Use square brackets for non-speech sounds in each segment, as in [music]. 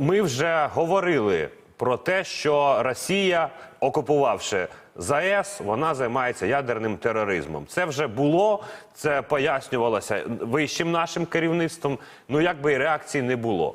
Ми вже говорили про те, що Росія, окупувавши ЗАЕС, вона займається ядерним тероризмом. Це вже було, це пояснювалося вищим нашим керівництвом. Ну якби і реакції не було.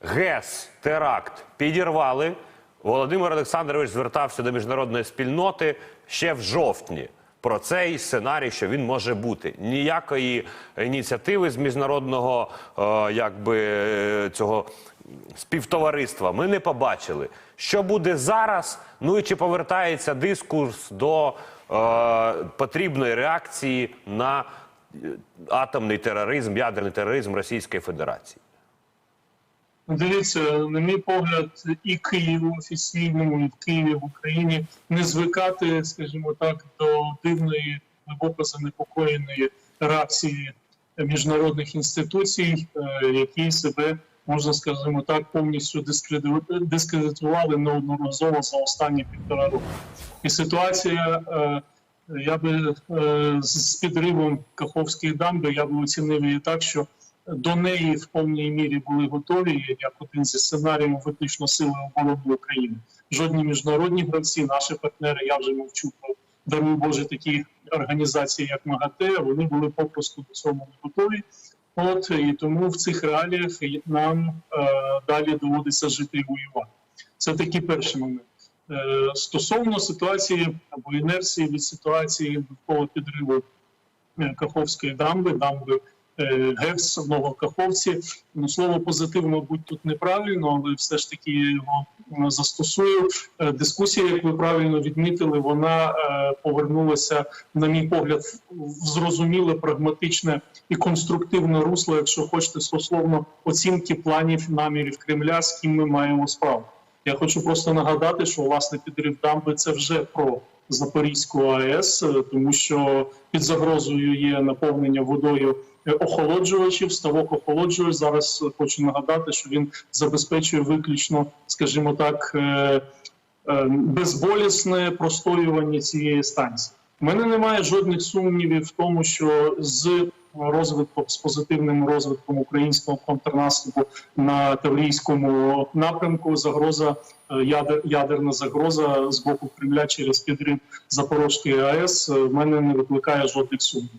ГЕС, теракт підірвали. Володимир Олександрович звертався до міжнародної спільноти ще в жовтні. Про цей сценарій, що він може бути. Ніякої ініціативи з міжнародного е, якби е, цього співтовариства ми не побачили. Що буде зараз? Ну і чи повертається дискурс до е, потрібної реакції на е, атомний тероризм, ядерний тероризм Російської Федерації? Ну, Дивіться, на мій погляд, і Києву офіційному, і в Києві в Україні не звикати, скажімо так, до дивної, глибоко занепокоєної реакції міжнародних інституцій, е, які себе можна скажімо так повністю дискредиту- дискредитували неодноразово за останні півтора року. І ситуація. е, Я би е, з підривом Каховської дамби я би оцінив її так, що до неї в повній мірі були готові як один зі сценаріїв виключно сили оборони України. Жодні міжнародні гравці, наші партнери, я вже мовчу про даруй Боже такі організації, як МАГАТЕ, вони були попросту до цього не готові. От і тому в цих реаліях нам е, далі доводиться жити і воювати. Це такий перший момент. Е, стосовно ситуації або інерції від ситуації довкола підриву е, Каховської дамби, дамби ГЕС в Новокаховці. Ну, слово позитив, мабуть, тут неправильно, але все ж таки я його е, застосую. Е, Дискусія, як ви правильно відмітили, вона е, повернулася, на мій погляд, в зрозуміле, прагматичне і конструктивне русло, якщо хочете, стосовно оцінки планів намірів Кремля, з ким ми маємо справу. Я хочу просто нагадати, що власне підрив дамби це вже про Запорізьку АЕС, е, тому що під загрозою є наповнення водою е, охолоджувачів, ставок охолоджувач. Зараз е, хочу нагадати, що він забезпечує виключно, скажімо так, безболісне простоювання цієї станції. У мене немає жодних сумнівів в тому, що з розвитком з позитивним розвитком українського контрнаступу на Таврійському напрямку загроза е, ядер, ядерна загроза з боку Кремля через підрив Запорізької АЕС е, в мене не викликає жодних сумнів.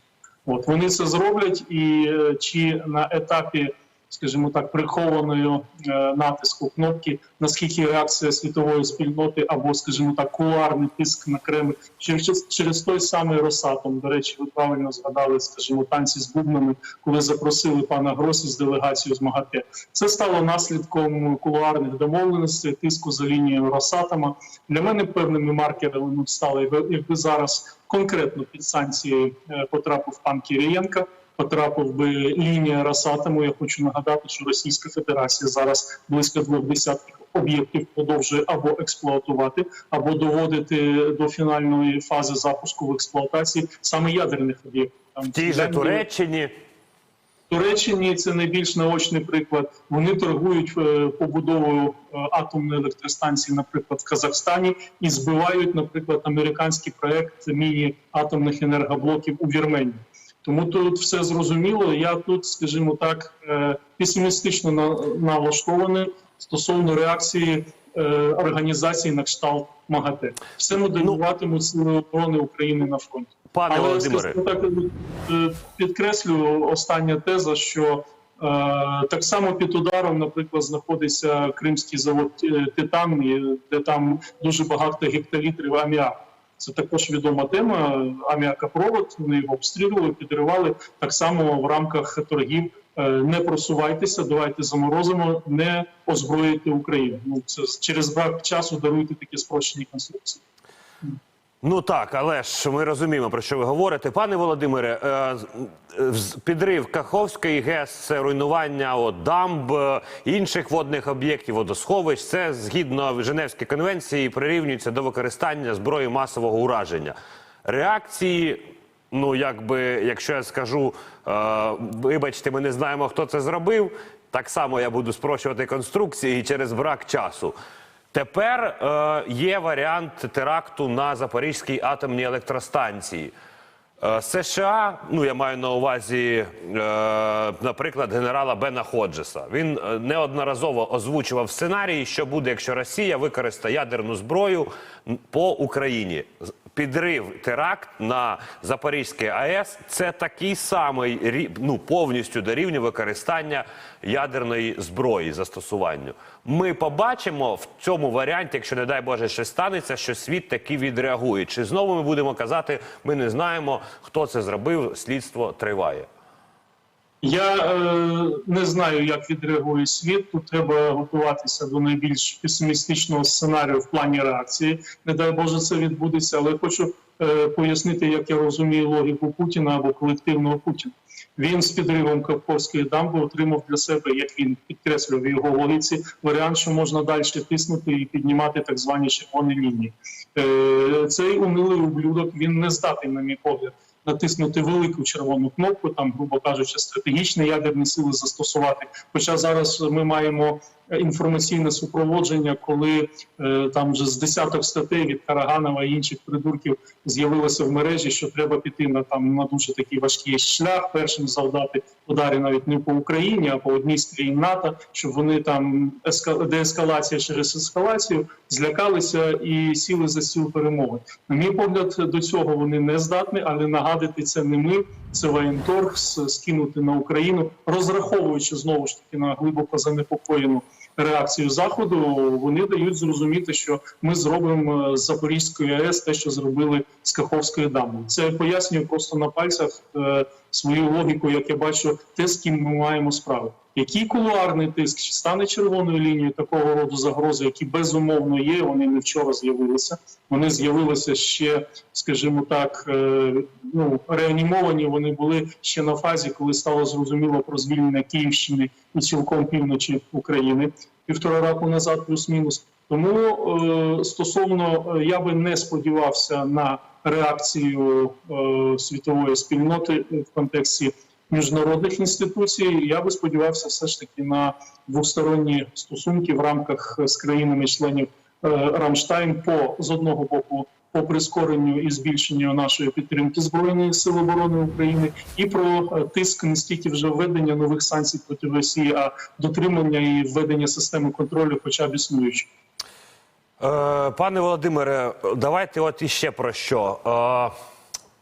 От вони це зроблять, і е, чи на етапі, скажімо так, прихованої е, натиску кнопки, наскільки реакція світової спільноти або, скажімо так, кулуарний тиск на Кремль через, через той самий Росатом. До речі, ви правильно згадали, скажімо, танці з бубнами, коли запросили пана Гросі з делегацією з МАГАТЕ. Це стало наслідком кулуарних домовленостей, тиску за лінією Росатома. Для мене певними маркерами ну, стало, якби- зараз конкретно під санкції е, потрапив пан Кирієнка. Потрапив би лінія Росатому. Я хочу нагадати, що Російська Федерація зараз близько двох десятків об'єктів продовжує або експлуатувати, або доводити до фінальної фази запуску в експлуатації саме ядерних об'єктів. В тій же Туреччині Туреччині це найбільш наочний приклад. Вони торгують е, побудовою е, атомної електростанції, наприклад, в Казахстані, і збивають, наприклад, американський проект міні-атомних енергоблоків у Вірменії. Тому тут все зрозуміло. Я тут, скажімо так, е, песимістично на- налаштований стосовно реакції е, організації на кшталт МАГАТЕ. Все моделюватимуть сили оборони України на фронті. пане Але Володимире. скажімо так е, підкреслю остання теза, що е, так само під ударом, наприклад, знаходиться кримський завод Титан, де там дуже багато гектолітрів аміаку. Це також відома тема. Аміакопровод, вони його обстрілювали, підривали так само в рамках торгів. е, Не просувайтеся, давайте заморозимо, не озброїти Україну. Ну це через брак часу даруйте такі спрощені конструкції. Ну так, але ж ми розуміємо про що ви говорите. Пане Володимире, е, підрив Каховської ГЕС, це руйнування от, дамб, е, інших водних об'єктів, водосховищ. Це згідно Женевської конвенції прирівнюється до використання зброї масового ураження. Реакції. Ну, якби, якщо я скажу, е, вибачте, ми не знаємо, хто це зробив. Так само я буду спрощувати конструкції через брак часу. Тепер е, є варіант теракту на Запорізькій атомній електростанції. Е, США, ну я маю на увазі, е, наприклад, генерала Бена Ходжеса. Він е, неодноразово озвучував сценарії, що буде, якщо Росія використає ядерну зброю по Україні. Підрив теракт на Запорізькій АЕС це такий самий ну, повністю рівня використання ядерної зброї застосуванню. Ми побачимо в цьому варіанті, якщо не дай Боже щось станеться, що світ таки відреагує. Чи знову ми будемо казати, ми не знаємо, хто це зробив, слідство триває. Я е, не знаю, як відреагує світ. Тут треба готуватися до найбільш песимістичного сценарію в плані реакції. Не дай Боже, це відбудеться, але хочу е, пояснити, як я розумію логіку Путіна або колективного Путіна. Він з підривом Каховської дамби отримав для себе, як він підкреслював його логіці, варіант, що можна далі тиснути і піднімати так звані червоні лінії. Е, цей унилий ублюдок він не здатний, на мій погляд, натиснути велику червону кнопку, там, грубо кажучи, стратегічні ядерні сили застосувати. Хоча зараз ми маємо інформаційне супроводження, коли е, там вже з десяток статей від Караганова і інших придурків з'явилося в мережі, що треба піти на там на дуже такий важкий шлях, першим завдати ударі навіть не по Україні, а по одній з країн НАТО, щоб вони там еска... деескалація через ескалацію злякалися і сіли за стіл перемоги. На мій погляд, до цього вони не здатні, але нагадати це не ми. Це воєнторг скинути на Україну, розраховуючи знову ж таки на глибоко занепокоєну реакцію заходу. Вони дають зрозуміти, що ми зробимо е, з Запорізької АЕС те, що зробили з Каховської дамби. Це пояснює просто на пальцях е, свою логіку, як я бачу, те, з ким ми маємо справу. Який кулуарний тиск стане червоною лінією такого роду загрози, які безумовно є. Вони не вчора з'явилися. Вони з'явилися ще, скажімо так, е, ну реанімовані. Вони були ще на фазі, коли стало зрозуміло про звільнення Київщини і цілком півночі України півтора року назад, плюс-мінус. Тому е, стосовно е, я би не сподівався на реакцію світової спільноти в контексті міжнародних інституцій. Я би сподівався все ж таки на двосторонні стосунки в рамках з країнами-членів е, Рамштайн по з одного боку. По прискоренню і збільшенню нашої підтримки збройних сил оборони України і про е, тиск не стільки вже введення нових санкцій проти Росії, а дотримання і введення системи контролю, хоча б існуючих. Е, пане Володимире, давайте от іще про що.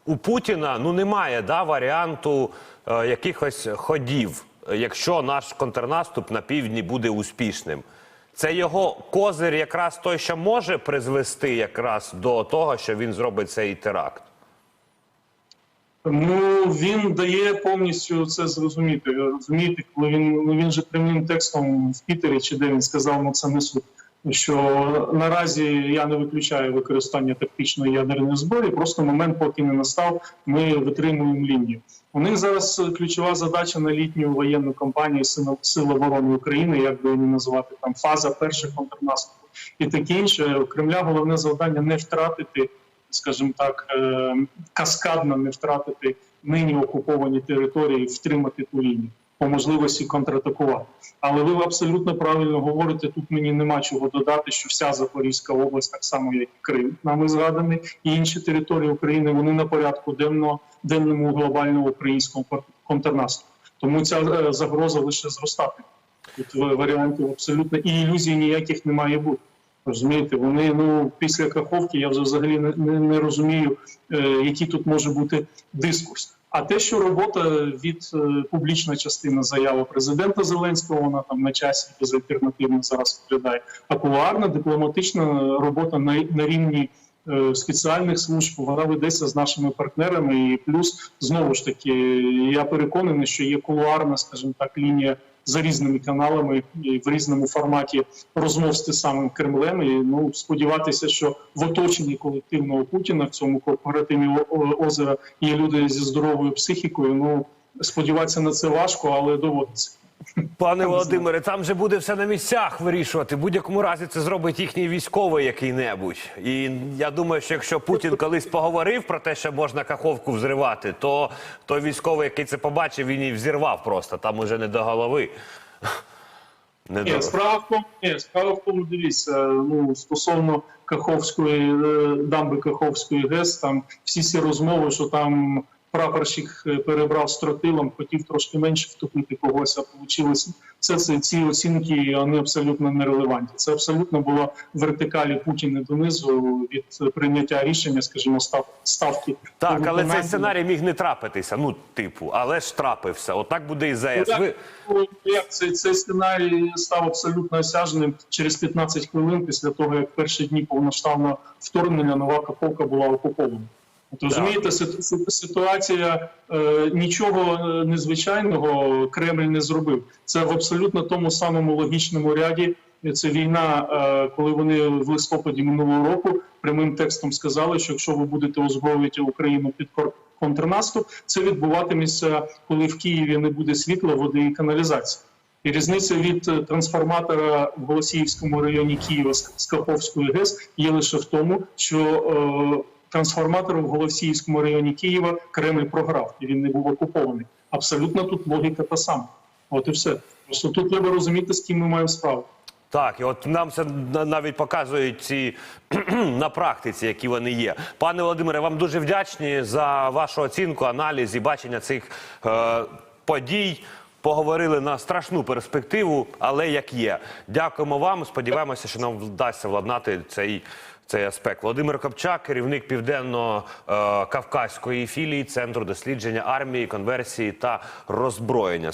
У Путіна ну немає да, варіанту е, якихось ходів, якщо наш контрнаступ на півдні буде успішним. Це його козир якраз той, що може призвести якраз до того, що він зробить цей теракт. Ну він дає повністю це зрозуміти. Розумієте, коли він ну він же прямим текстом в Пітері чи де він сказав, ну це не суд. Що наразі я не виключаю використання тактичної ядерної зброї. Просто момент, поки не настав, ми витримуємо лінію. У них зараз ключова задача на літню воєнну кампанію Сил оборони України, як би її назвати там фаза перших контрнаступу і таке інше. У Кремля головне завдання не втратити скажімо так, е, каскадно не втратити нині окуповані території, втримати ту лінію, по можливості контратакувати. Але ви абсолютно правильно говорите. Тут мені нема чого додати, що вся Запорізька область, так само як і Крим, нами згаданий, і інші території України вони на порядку денного денному глобального українського кон- контрнаступу. Тому ця е, загроза лише зростати. Тут варіантів абсолютно і ілюзій ніяких не має бути. Розумієте, вони ну після Каховки я вже взагалі не, не, не розумію, е, який тут може бути дискурс. А те, що робота від е, публічна частина заяви президента Зеленського, вона там на часі безальтернативно зараз виглядає. А кулуарна дипломатична робота на, на рівні е, спеціальних служб вона ведеться з нашими партнерами. І плюс знову ж таки, я переконаний, що є кулуарна, скажімо так, лінія за різними каналами і в різному форматі розмов з тим самим Кремлем. І ну сподіватися, що в оточенні колективного Путіна в цьому корпоративі озера є люди зі здоровою психікою. Ну сподіватися на це важко, але доводиться. Пане Володимире, там же буде все на місцях вирішувати. В будь-якому разі це зробить їхній військовий який-небудь. І я думаю, що якщо Путін колись поговорив про те, що можна каховку взривати, то той військовий, який це побачив, він і взірвав просто. Там уже не до голови. Не Ні, справа в тому, ні, справа в тому, дивіться, ну стосовно Каховської е, дамби Каховської ГЕС, там всі ці розмови, що там прапорщик е, перебрав з тротилом, хотів трошки менше втопити когось, а вийшло. Це, це ці оцінки вони абсолютно нерелевантні. Це абсолютно було вертикалі Путіна донизу від прийняття рішення, скажімо, став ставки. Так, але цей сценарій міг не трапитися. Ну, типу, але ж трапився. Отак буде і ЗАЕС. Ну, Ви Як цей, цей сценарій став абсолютно осяжним через 15 хвилин після того, як перші дні повноштабного вторгнення нова Каховка була окупована. Розумієте, сит- сит- ситуація е, нічого е, незвичайного Кремль не зробив. Це в абсолютно тому самому логічному ряді. Це війна, е, коли вони в листопаді минулого року прямим текстом сказали, що якщо ви будете озброювати Україну під контрнаступ, це відбуватиметься, коли в Києві не буде світла, води і каналізації. І різниця від трансформатора в Голосіївському районі Києва з Каховської ГЕС є лише в тому, що трансформатор в Голосіївському районі Києва Кремль програв і він не був окупований. Абсолютно тут логіка та сама. От і все. Просто тут треба розуміти, з ким ми маємо справу. Так, і от нам це навіть показують ці [clears throat] на практиці, які вони є. Пане Володимире, вам дуже вдячні за вашу оцінку, аналіз і бачення цих е, подій. Поговорили на страшну перспективу, але як є. Дякуємо вам. Сподіваємося, що нам вдасться владнати цей, цей аспект. Володимир Копчак, керівник південно-кавказької філії Центру дослідження армії, конверсії та роззброєння.